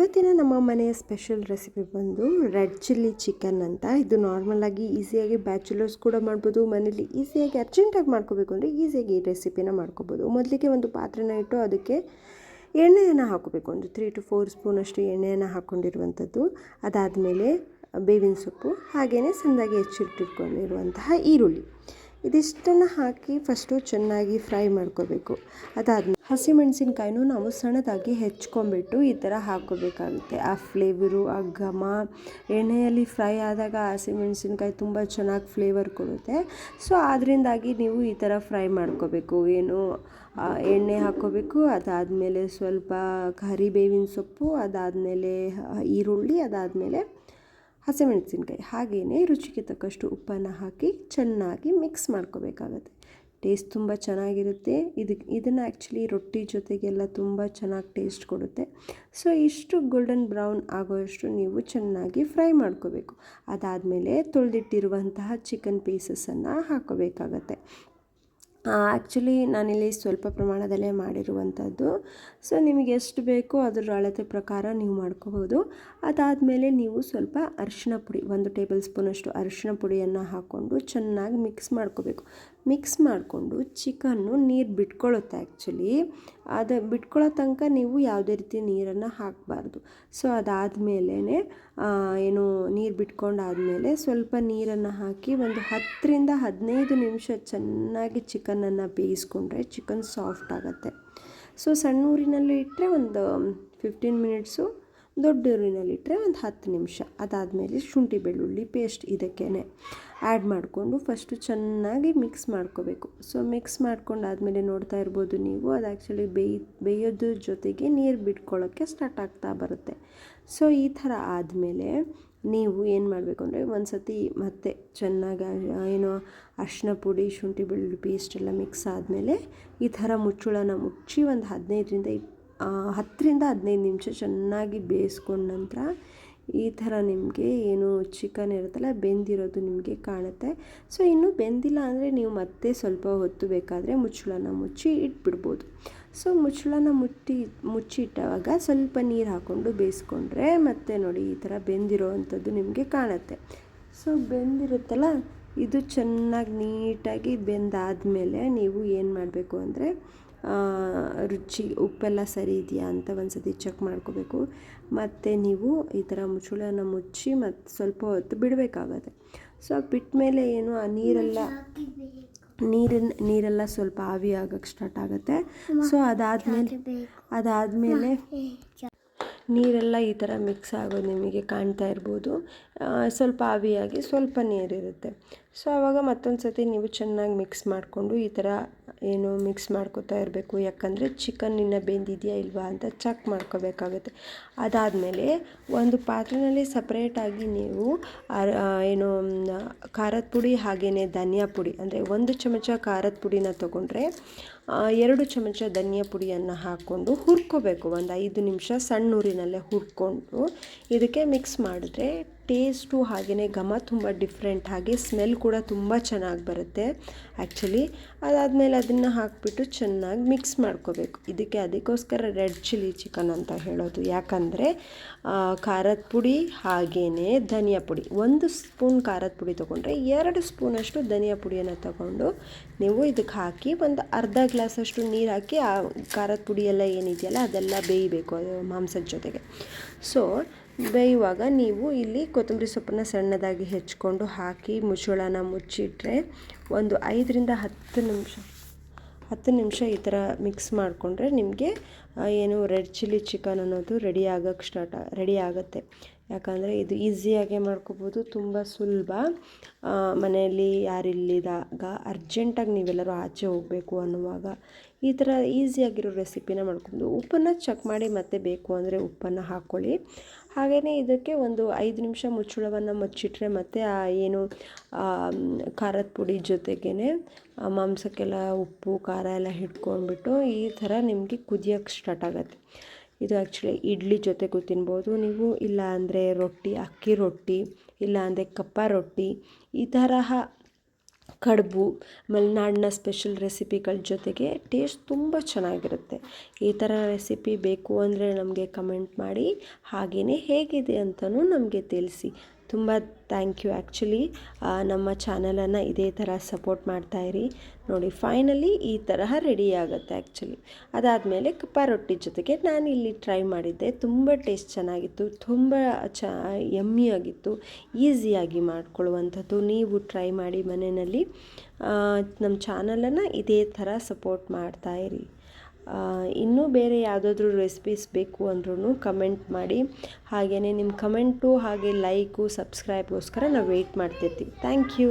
ಇವತ್ತಿನ ನಮ್ಮ ಮನೆಯ ಸ್ಪೆಷಲ್ ರೆಸಿಪಿ ಬಂದು ರೆಡ್ ಚಿಲ್ಲಿ ಚಿಕನ್ ಅಂತ. ಇದು ನಾರ್ಮಲಾಗಿ ಈಸಿಯಾಗಿ ಬ್ಯಾಚುಲರ್ಸ್ ಕೂಡ ಮಾಡ್ಬೋದು, ಮನೇಲಿ ಈಸಿಯಾಗಿ ಅರ್ಜೆಂಟಾಗಿ ಮಾಡ್ಕೋಬೇಕು ಅಂದರೆ ಈಸಿಯಾಗಿ ಈ ರೆಸಿಪಿನ ಮಾಡ್ಕೋಬೋದು. ಮೊದಲಿಗೆ ಒಂದು ಪಾತ್ರೆನ ಇಟ್ಟು ಅದಕ್ಕೆ ಎಣ್ಣೆಯನ್ನು ಹಾಕೋಬೇಕು ಒಂದು ತ್ರೀ ಟು ಫೋರ್ ಸ್ಪೂನಷ್ಟು ಎಣ್ಣೆಯನ್ನು ಹಾಕ್ಕೊಂಡಿರುವಂಥದ್ದು. ಅದಾದಮೇಲೆ ಬೇವಿನ ಸೊಪ್ಪು ಹಾಗೆಯೇ ಸಣ್ಣದಾಗಿ ಹೆಚ್ಚಿಟ್ಟಿಟ್ಕೊಂಡಿರುವಂತಹ ಈರುಳ್ಳಿ. ಇದಿಷ್ಟನ್ನು ಹಾಕಿ ಫಸ್ಟು ಚೆನ್ನಾಗಿ ಫ್ರೈ ಮಾಡ್ಕೋಬೇಕು. ಅದಾದ್ಮೇಲೆ ಹಸಿಮೆಣಸಿನ್ಕಾಯಿನೂ ನಾವು ಸಣ್ಣದಾಗಿ ಹೆಚ್ಕೊಂಬಿಟ್ಟು ಈ ಥರ ಹಾಕ್ಕೋಬೇಕಾಗುತ್ತೆ. ಆ ಫ್ಲೇವರು ಆ ಘಮ, ಎಣ್ಣೆಯಲ್ಲಿ ಫ್ರೈ ಆದಾಗ ಹಸಿಮೆಣಸಿನ್ಕಾಯಿ ತುಂಬ ಚೆನ್ನಾಗಿ ಫ್ಲೇವರ್ ಕೊಡುತ್ತೆ. ಸೊ ಅದರಿಂದಾಗಿ ನೀವು ಈ ಥರ ಫ್ರೈ ಮಾಡ್ಕೋಬೇಕು. ಏನು ಎಣ್ಣೆ ಹಾಕ್ಕೋಬೇಕು, ಅದಾದಮೇಲೆ ಸ್ವಲ್ಪ ಕರಿಬೇವಿನ ಸೊಪ್ಪು, ಅದಾದಮೇಲೆ ಈರುಳ್ಳಿ, ಅದಾದಮೇಲೆ ಹಸಿಮೆಣಸಿನ್ಕಾಯಿ ಹಾಗೇ ರುಚಿಗೆ ತಕ್ಕಷ್ಟು ಉಪ್ಪನ್ನು ಹಾಕಿ ಚೆನ್ನಾಗಿ ಮಿಕ್ಸ್ ಮಾಡ್ಕೋಬೇಕಾಗತ್ತೆ. ಟೇಸ್ಟ್ ತುಂಬ ಚೆನ್ನಾಗಿರುತ್ತೆ. ಇದಕ್ಕೆ ಇದನ್ನು ಆ್ಯಕ್ಚುಲಿ ರೊಟ್ಟಿ ಜೊತೆಗೆಲ್ಲ ತುಂಬ ಚೆನ್ನಾಗಿ ಟೇಸ್ಟ್ ಕೊಡುತ್ತೆ. ಸೊ, ಇಷ್ಟು ಗೋಲ್ಡನ್ ಬ್ರೌನ್ ಆಗೋಷ್ಟು ನೀವು ಚೆನ್ನಾಗಿ ಫ್ರೈ ಮಾಡ್ಕೋಬೇಕು. ಅದಾದಮೇಲೆ ತೊಳೆದಿಟ್ಟಿರುವಂತಹ ಚಿಕನ್ ಪೀಸಸನ್ನು ಹಾಕ್ಕೋಬೇಕಾಗತ್ತೆ ಆ್ಯಕ್ಚುಲಿ ನಾನಿಲ್ಲಿ ಸ್ವಲ್ಪ ಪ್ರಮಾಣದಲ್ಲೇ ಮಾಡಿರುವಂಥದ್ದು. ಸೊ ನಿಮಗೆ ಎಷ್ಟು ಬೇಕೋ ಅದರ ಅಳತೆ ಪ್ರಕಾರ ನೀವು ಮಾಡ್ಕೋಬೋದು. ಅದಾದಮೇಲೆ ನೀವು ಸ್ವಲ್ಪ ಅರಿಶಿನ ಪುಡಿ, ಒಂದು ಟೇಬಲ್ ಸ್ಪೂನಷ್ಟು ಅರಿಶಿನ ಪುಡಿಯನ್ನು ಹಾಕ್ಕೊಂಡು ಚೆನ್ನಾಗಿ ಮಿಕ್ಸ್ ಮಾಡ್ಕೋಬೇಕು. ಮಿಕ್ಸ್ ಮಾಡಿಕೊಂಡು ಚಿಕನ್ನು ನೀರು ಬಿಟ್ಕೊಳ್ಳುತ್ತೆ ಆ್ಯಕ್ಚುಲಿ. ಅದು ಬಿಟ್ಕೊಳ್ಳೋ ತನಕ ನೀವು ಯಾವುದೇ ರೀತಿ ನೀರನ್ನು ಹಾಕಬಾರ್ದು. ಸೊ ಅದಾದಮೇಲೆ ಏನು ನೀರು ಬಿಟ್ಕೊಂಡಾದಮೇಲೆ ಸ್ವಲ್ಪ ನೀರನ್ನು ಹಾಕಿ ಒಂದು ಹತ್ತರಿಂದ ಹದಿನೈದು ನಿಮಿಷ ಚೆನ್ನಾಗಿ ಚಿಕನನ್ನು ಬೇಯಿಸ್ಕೊಂಡ್ರೆ ಚಿಕನ್ ಸಾಫ್ಟ್ ಆಗುತ್ತೆ. ಸೊ, ಸಣ್ಣ ಊರಿನಲ್ಲಿ ಇಟ್ಟರೆ ಒಂದು ಫಿಫ್ಟೀನ್ ಮಿನಿಟ್ಸು ದೊಡ್ಡ ಊರಿನಲ್ಲಿಟ್ಟರೆ ಒಂದು ಹತ್ತು ನಿಮಿಷ. ಅದಾದಮೇಲೆ ಶುಂಠಿ ಬೆಳ್ಳುಳ್ಳಿ ಪೇಸ್ಟ್ ಇದಕ್ಕೇ ಆ್ಯಡ್ ಮಾಡಿಕೊಂಡು ಫಸ್ಟು ಚೆನ್ನಾಗಿ ಮಿಕ್ಸ್ ಮಾಡ್ಕೋಬೇಕು. ಸೊ ಮಿಕ್ಸ್ ಮಾಡ್ಕೊಂಡಾದಮೇಲೆ ನೋಡ್ತಾ ಇರ್ಬೋದು ನೀವು, ಅದು ಆ್ಯಕ್ಚುಲಿ ಬೇಯ್, ಬೇಯೋದ್ರ ಜೊತೆಗೆ ನೀರು ಬಿಟ್ಕೊಳ್ಳೋಕ್ಕೆ ಸ್ಟಾರ್ಟ್ ಆಗ್ತಾ ಬರುತ್ತೆ. ಸೊ ಈ ಥರ ಆದಮೇಲೆ ನೀವು ಏನು ಮಾಡಬೇಕು ಅಂದರೆ ಒಂದು ಸತಿ ಮತ್ತೆ ಚೆನ್ನಾಗಿ ಏನು ಅರಿಶಿನ ಪುಡಿ, ಶುಂಠಿ ಬೆಳ್ಳುಳ್ಳಿ ಪೇಸ್ಟ್ ಎಲ್ಲ ಮಿಕ್ಸ್ ಆದಮೇಲೆ ಈ ಥರ ಮುಚ್ಚುಳನ ಮುಚ್ಚಿ ಒಂದು ಹದಿನೈದರಿಂದ ಇಪ್ ಹತ್ತರಿಂದ ಹದಿನೈದು ನಿಮಿಷ ಚೆನ್ನಾಗಿ ಬೇಯಿಸ್ಕೊಂಡ ನಂತರ ಈ ಥರ ನಿಮಗೆ ಏನು ಚಿಕನ್ ಇರುತ್ತಲ್ಲ, ಬೆಂದಿರೋದು ನಿಮಗೆ ಕಾಣುತ್ತೆ. ಸೊ, ಇನ್ನೂ ಬೆಂದಿಲ್ಲ ಅಂದರೆ ನೀವು ಮತ್ತೆ ಸ್ವಲ್ಪ ಹೊತ್ತು ಬೇಕಾದರೆ ಮುಚ್ಚಳನ ಮುಚ್ಚಿ ಇಟ್ಬಿಡ್ಬೋದು. ಸೊ, ಮುಚ್ಚಳನ ಮುಟ್ಟಿ ಮುಚ್ಚಿಟ್ಟವಾಗ ಸ್ವಲ್ಪ ನೀರು ಹಾಕ್ಕೊಂಡು ಬೇಯಿಸ್ಕೊಂಡ್ರೆ ಮತ್ತೆ ನೋಡಿ ಈ ಥರ ಬೆಂದಿರೋ ಅಂಥದ್ದು ನಿಮಗೆ ಕಾಣುತ್ತೆ. ಸೊ, ಬೆಂದಿರುತ್ತಲ್ಲ, ಇದು ಚೆನ್ನಾಗಿ ನೀಟಾಗಿ ಬೆಂದಾದಮೇಲೆ ನೀವು ಏನು ಮಾಡಬೇಕು ಅಂದರೆ ರುಚಿ ಉಪ್ಪೆಲ್ಲ ಸರಿ ಇದೆಯಾ ಅಂತ ಒಂದು ಸತಿ ಚೆಕ್ ಮಾಡ್ಕೋಬೇಕು. ಮತ್ತು ನೀವು ಈ ಥರ ಮುಚ್ಚಳನ ಮುಚ್ಚಿ ಮತ್ತು ಸ್ವಲ್ಪ ಹೊತ್ತು ಬಿಡಬೇಕಾಗತ್ತೆ. ಸೊ ಬಿಟ್ಟ ಮೇಲೆ ಏನು ಆ ನೀರೆಲ್ಲ ನೀರಿನ ನೀರೆಲ್ಲ ಸ್ವಲ್ಪ ಆವಿ ಆಗಕ್ಕೆ ಸ್ಟಾರ್ಟ್ ಆಗುತ್ತೆ. ಸೊ ಅದಾದಮೇಲೆ ಅದಾದಮೇಲೆ ನೀರೆಲ್ಲ ಈ ಥರ ಮಿಕ್ಸ್ ಆಗೋದು ನಿಮಗೆ ಕಾಣ್ತಾ ಇರ್ಬೋದು. ಸ್ವಲ್ಪ ಆವಿಯಾಗಿ ಸ್ವಲ್ಪ ನೀರಿರುತ್ತೆ ಸೊ ಆವಾಗ ಮತ್ತೊಂದು ಸತಿ ನೀವು ಚೆನ್ನಾಗಿ ಮಿಕ್ಸ್ ಮಾಡಿಕೊಂಡು ಈ ಥರ ಏನು ಮಿಕ್ಸ್ ಮಾಡ್ಕೊತಾ ಇರಬೇಕು. ಯಾಕಂದರೆ ಚಿಕನ್ ಇನ್ನು ಬೆಂದಿದೆಯಾ ಇಲ್ವಾ ಅಂತ ಚೆಕ್ ಮಾಡ್ಕೋಬೇಕಾಗುತ್ತೆ. ಅದಾದಮೇಲೆ ಒಂದು ಪಾತ್ರೆಯಲ್ಲಿ ಸಪ್ರೇಟಾಗಿ ನೀವು ಏನು ಖಾರದ ಪುಡಿ ಹಾಗೆಯೇ ಧನಿಯಾ ಪುಡಿ, ಅಂದರೆ ಒಂದು ಚಮಚ ಖಾರದ ಪುಡಿನ ತೊಗೊಂಡ್ರೆ ಎರಡು ಚಮಚ ಧನಿಯಾ ಪುಡಿಯನ್ನು ಹಾಕ್ಕೊಂಡು ಹುರ್ಕೋಬೇಕು. ಒಂದು ಐದು ನಿಮಿಷ ಸಣ್ಣ ಊರಿನಲ್ಲೇ ಹುರ್ಕೊಂಡು ಇದಕ್ಕೆ ಮಿಕ್ಸ್ ಮಾಡಿದ್ರೆ ಟೇಸ್ಟು ಹಾಗೆಯೇ ಘಮ ತುಂಬ ಡಿಫ್ರೆಂಟ್ ಹಾಗೆ ಸ್ಮೆಲ್ ಕೂಡ ತುಂಬ ಚೆನ್ನಾಗಿ ಬರುತ್ತೆ. ಆ್ಯಕ್ಚುಲಿ ಅದಾದಮೇಲೆ ಅದನ್ನು ಹಾಕಿಬಿಟ್ಟು ಚೆನ್ನಾಗಿ ಮಿಕ್ಸ್ ಮಾಡ್ಕೋಬೇಕು. ಇದಕ್ಕೆ ಅದಕ್ಕೋಸ್ಕರ ರೆಡ್ ಚಿಲ್ಲಿ ಚಿಕನ್ ಅಂತ ಹೇಳೋದು. ಯಾಕಂದರೆ ಖಾರದ ಪುಡಿ ಹಾಗೆಯೇ ಧನಿಯಾ ಪುಡಿ. ಒಂದು ಸ್ಪೂನ್ ಖಾರದ ಪುಡಿ ತೊಗೊಂಡ್ರೆ ಎರಡು ಸ್ಪೂನಷ್ಟು ಧನಿಯಾ ಪುಡಿಯನ್ನು ತಗೊಂಡು ನೀವು ಇದಕ್ಕೆ ಹಾಕಿ ಒಂದು ಅರ್ಧ ಗ್ಲಾಸಷ್ಟು ನೀರು ಹಾಕಿ, ಆ ಖಾರದ ಪುಡಿ ಎಲ್ಲ ಏನಿದೆಯಲ್ಲ ಅದೆಲ್ಲ ಬೇಯಬೇಕು ಅದು ಮಾಂಸದ ಜೊತೆಗೆ. ಸೊ ಬೇಯುವಾಗ ನೀವು ಇಲ್ಲಿ ಕೊತ್ತಂಬರಿ ಸೊಪ್ಪನ್ನು ಸಣ್ಣದಾಗಿ ಹೆಚ್ಕೊಂಡು ಹಾಕಿ ಮುಚ್ಚಳನ ಮುಚ್ಚಿಟ್ರೆ ಒಂದು ಐದರಿಂದ ಹತ್ತು ನಿಮಿಷ ಹತ್ತು ನಿಮಿಷ ಈ ಥರ ಮಿಕ್ಸ್ ಮಾಡಿಕೊಂಡ್ರೆ ನಿಮಗೆ ಏನು ರೆಡ್ ಚಿಲ್ಲಿ ಚಿಕನ್ ಅನ್ನೋದು ರೆಡಿ ಆಗೋಕ್ಕೆ ಸ್ಟಾರ್ಟ್ ರೆಡಿ ಆಗುತ್ತೆ. ಯಾಕಂದರೆ ಇದು ಈಸಿಯಾಗೆ ಮಾಡ್ಕೋಬೋದು, ತುಂಬ ಸುಲಭ. ಮನೆಯಲ್ಲಿ ಯಾರಿಲ್ಲಿದಾಗ ಅರ್ಜೆಂಟಾಗಿ ನೀವೆಲ್ಲರೂ ಆಚೆ ಹೋಗಬೇಕು ಅನ್ನುವಾಗ ಈ ಥರ ಈಸಿಯಾಗಿರೋ ರೆಸಿಪಿನ ಮಾಡ್ಕೊಂಡು ಉಪ್ಪನ್ನು ಚೆಕ್ ಮಾಡಿ ಮತ್ತೆ ಬೇಕು ಅಂದರೆ ಉಪ್ಪನ್ನು ಹಾಕ್ಕೊಳ್ಳಿ ಹಾಗೆಯೇ ಇದಕ್ಕೆ ಒಂದು ಐದು ನಿಮಿಷ ಮುಚ್ಚಳವನ್ನು ಮುಚ್ಚಿಟ್ರೆ ಮತ್ತು ಆ ಏನು ಖಾರದ ಪುಡಿ ಜೊತೆಗೇ ಮಾಂಸಕ್ಕೆಲ್ಲ ಉಪ್ಪು, ಖಾರ ಎಲ್ಲ ಹಿಡ್ಕೊಂಡ್ಬಿಟ್ಟು ಈ ಥರ ನಿಮಗೆ ಕುದಿಯೋಕ್ಕೆ ಸ್ಟಾರ್ಟ್ ಆಗುತ್ತೆ. ಇದು ಆ್ಯಕ್ಚುಲಿ ಇಡ್ಲಿ ಜೊತೆಗೂ ತಿನ್ಬೋದು. ನೀವು ಇಲ್ಲ ಅಂದರೆ ರೊಟ್ಟಿ, ಅಕ್ಕಿ ರೊಟ್ಟಿ, ಇಲ್ಲ ಅಂದರೆ ಕಪ್ಪ ರೊಟ್ಟಿ, ಈ ತರಹ ಕಡುಬು, ಮಲೆನಾಡಿನ ಸ್ಪೆಷಲ್ ರೆಸಿಪಿಗಳ ಜೊತೆಗೆ ಟೇಸ್ಟ್ ತುಂಬ ಚೆನ್ನಾಗಿರುತ್ತೆ. ಈ ಥರ ರೆಸಿಪಿ ಬೇಕು ಅಂದರೆ ನಮಗೆ ಕಮೆಂಟ್ ಮಾಡಿ ಹಾಗೆಯೇ ಹೇಗಿದೆ ಅಂತಲೂ ನಮಗೆ ತಿಳಿಸಿ. ತುಂಬ ಥ್ಯಾಂಕ್ ಯು ಆ್ಯಕ್ಚುಲಿ ನಮ್ಮ ಚಾನಲನ್ನು ಇದೇ ಥರ ಸಪೋರ್ಟ್ ಮಾಡ್ತಾಯಿರಿ ನೋಡಿ ಫೈನಲಿ ಈ ತರಹ ರೆಡಿ ಆಗುತ್ತೆ ಆ್ಯಕ್ಚುಲಿ ಅದಾದಮೇಲೆ ಕಪ್ಪ ರೊಟ್ಟಿ ಜೊತೆಗೆ ನಾನು ಇಲ್ಲಿ ಟ್ರೈ ಮಾಡಿದ್ದೆ. ತುಂಬ ಟೇಸ್ಟ್ ಚೆನ್ನಾಗಿತ್ತು. ತುಂಬ ಚ ಯಮ್ಮಿಯಾಗಿತ್ತು ಈಸಿಯಾಗಿ ಮಾಡ್ಕೊಳ್ಳುವಂಥದ್ದು ನೀವು ಟ್ರೈ ಮಾಡಿ ಮನೆಯಲ್ಲಿ. ನಮ್ಮ ಚಾನಲನ್ನು ಇದೇ ಥರ ಸಪೋರ್ಟ್ ಮಾಡ್ತಾಯಿರಿ ಇನ್ನೂ ಬೇರೆ ಯಾವುದಾದ್ರೂ ರೆಸಿಪೀಸ್ ಬೇಕು ಅಂದ್ರೂ ಕಮೆಂಟ್ ಮಾಡಿ. ಹಾಗೆಯೇ ನಿಮ್ಮ ಕಮೆಂಟು ಹಾಗೆ ಲೈಕು ಸಬ್ಸ್ಕ್ರೈಬ್ಗೋಸ್ಕರ ನಾವು ವೆಯ್ಟ್ ಮಾಡ್ತಿರ್ತೀವಿ. Thank you